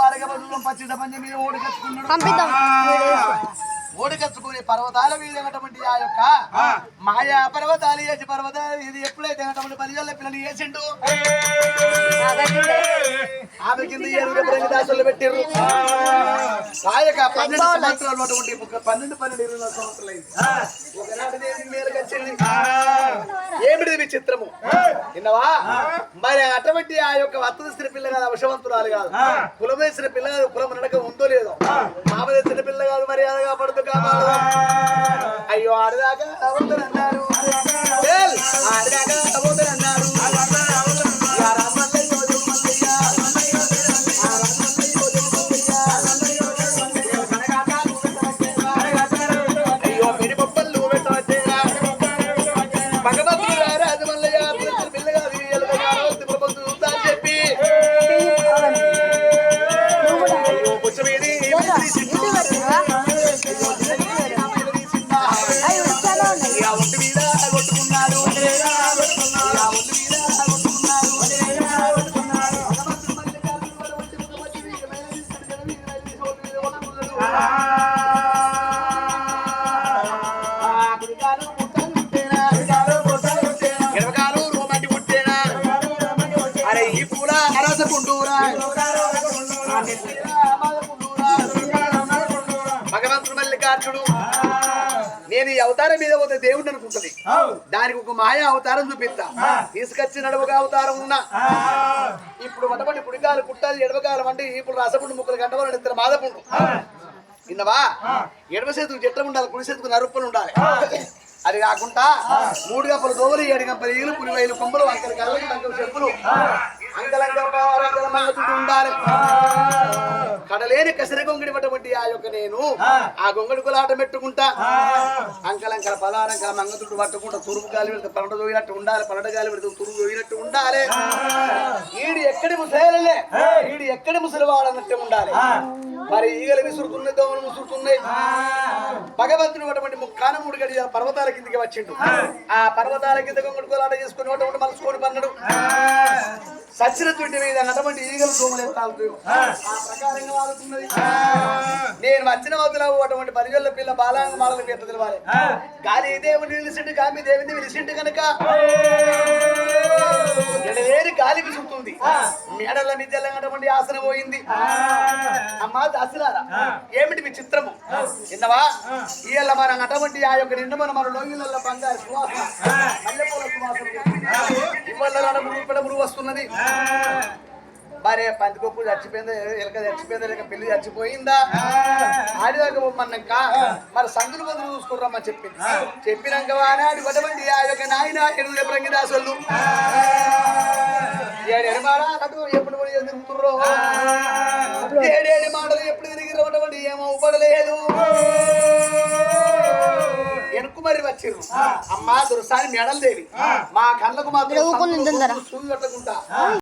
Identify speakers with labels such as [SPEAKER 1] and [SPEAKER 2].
[SPEAKER 1] బదులు పచ్చిద పంచ మీద ఓడికచ్చుకున్నాడు
[SPEAKER 2] పంపిద్దాం.
[SPEAKER 1] ఓడికచ్చుకుని పర్వతాల మీద ఎగటటువంటి ఆ యొక్క మాయా పర్వతాలు వేసి పర్వతాలు ఇది ఎప్పుడైతే ఎగటటువంటి పదివేల పిల్లలు వేసిండు? ఆమె కింద. బ్రహ్మ దాసులు పెట్టిర్రు. ఆ. యొక్క పన్నెండు సంవత్సరాలు పన్నెండు పన్నెండు ఇరవై సంవత్సరాలు అయింది. ఒకనాటి దేవి మేరకు వచ్చింది ఏమిటి ఇది చిత్రము విన్నవా? మరి అటువంటి ఆ యొక్క వత్తదిస్తున్న పిల్ల కాదు అవశవంతురాలు కాదు. కులం వేసిన పిల్ల కాదు కులం నడక ఉందో లేదో. మామ తెచ్చిన పిల్ల కాదు మరి అదగా పడుతూ కాపాడు. అయ్యో ఆడదాకా ఏల్, ఆడదాకా. భగవంతుడు మల్లికార్జుడు నేను ఈ అవతారం మీద పోతే దేవుడు అనుకుంటది. దానికి ఒక మాయ అవతారం చూపిస్తా. తీసుకొచ్చి నడువగా అవతారం ఉన్నా. ఇప్పుడు వటపడి పుడికాలు కుట్టాలి ఎడవకాలం అంటే ఇప్పుడు రసపుండు ముక్కలు గంటవాళ్ళు ఇద్దరు మాదపుండు విన్నవా? ఎడమ చేతుకు చెట్ల ఉండాలి కుడి చేతుకు నరుప్పులు ఉండాలి. అది కాకుండా మూడు గంపలు దోవలు ఏడు గంపలు ఈలు పులి వేలు కొమ్మలు అంకల కళ్ళకి చెప్పులు. మంగతుడు ఉండాలి కడలేని కసిరి గొంగిడినటువంటి ఆ యొక్క నేను ఆ. గొంగడి కులాట పెట్టుకుంటా అంకలంకల పదారంకల మంగతుడు పట్టుకుంటా తురుపు గాలి పెడితే పరట దోయినట్టు ఉండాలి పరట గాలి పెడితే తురుపు దోయినట్టు ఉండాలి. ఈడు ఎక్కడి ముసలేలే ఈడు ఎక్కడి ముసలివాడన్నట్టు ఉండాలి. మరి ఈగలు విసురుతున్నాయి దోమలు ముసురుతున్నాయి. భగవంతుడు అటువంటి ముక్కాన మూడు గడి పర్వతాల కిందికి వచ్చిండు. ఆ. పర్వతాల కింద కోలాట చేసుకుని ఒకటి మలుచుకొని పన్నడు సచ్చిన తుంటి మీద అటువంటి ఈగలు దోమలు ఎత్తాలు ఆ. ప్రకారంగా వాడుతున్నది నేను వచ్చిన వద్దులో అటువంటి పరిజల్ల పిల్ల బాలాంగ మాలకు ఎట్ట తెలవాలి. గాలి దేవుని నిలిచిండు కామి దేవిని పిలిచిండు కనుక ఎడలేని గాలి విసురుతుంది. మేడల మిద్దెలంగటువంటి ఆసన పోయింది. అమ్మా దాసిలారా? ఏమిటి మీ చిత్రము? విన్నవా? ఇవాళ మన అటువంటి ఆ యొక్క నిండు మన మన లోగిళ్ళ బంగారు సువాసన మల్లెపూల సువాసన ఇవాళ మురుగు మురుగు వస్తున్నది. మరి పందికొప్పు చచ్చిపోయిందా? ఎలక చచ్చిపోయిందా? లేక పెళ్ళి చచ్చిపోయిందా? ఆడిదాకా పొమ్మన్నాక మరి సందులు బదులు చూసుకుర్రమ్మని చెప్పింది. చెప్పినాక వానాడు కొట్టమంది ఆ యొక్క నాయన ఎడుగుల ప్రంగిదాసులు ఏడేడు మాట అటు ఎప్పుడు తిరుగుతుర్రో ఏడేడు మాటలు ఎప్పుడు తిరిగి రమ్మటండి ఏమో ఉపడలేదు వెనుక మరి వచ్చిర్రు. అమ్మా దురసాని మెడలు దేవి. మా కళ్ళకు మాత్రం